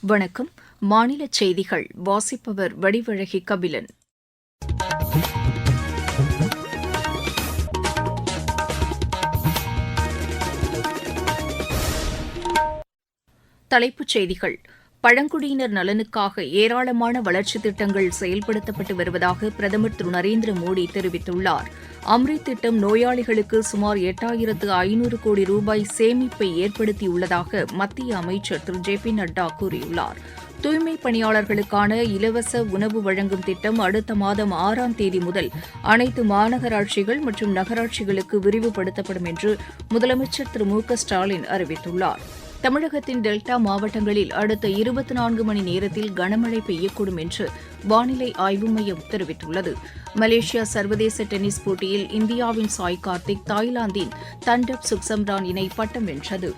வணக்கம். மாநில செய்திகள். வாசிப்பவர் வடிவழகி கபிலன். தலைப்புச் செய்திகள். பழங்குடியினர் நலனுக்காக ஏராளமான வளர்ச்சித் திட்டங்கள் செயல்படுத்தப்பட்டு வருவதாக பிரதமர் திரு நரேந்திர மோடி தெரிவித்துள்ளார். அம்ரித் திட்டம் நோயாளிகளுக்கு சுமார் எட்டாயிரத்து ஐநூறு கோடி ரூபாய் சேமிப்பை ஏற்படுத்தியுள்ளதாக மத்திய அமைச்சர் திரு. ஜே. பி. நட்டா கூறியுள்ளார். தூய்மை பணியாளர்களுக்கான இலவச உணவு வழங்கும் திட்டம் அடுத்த மாதம் ஆறாம் தேதி முதல் அனைத்து மாநகராட்சிகள் மற்றும் நகராட்சிகளுக்கு விரிவுபடுத்தப்படும் என்று முதலமைச்சர் திரு. மு. க. ஸ்டாலின் அறிவித்துள்ளார். தமிழகத்தின் டெல்டா மாவட்டங்களில் அடுத்த இருபத்தி நான்கு மணி நேரத்தில் கனமழை பெய்யக்கூடும் என்று வானிலை ஆய்வு மையம் தெரிவித்துள்ளது. மலேசியா சர்வதேச டென்னிஸ் போட்டியில் இந்தியாவின் சாய் கார்த்திக் தாய்லாந்தின் தண்டப் சுக்சம்ரான் இணை பட்டம் வென்றது.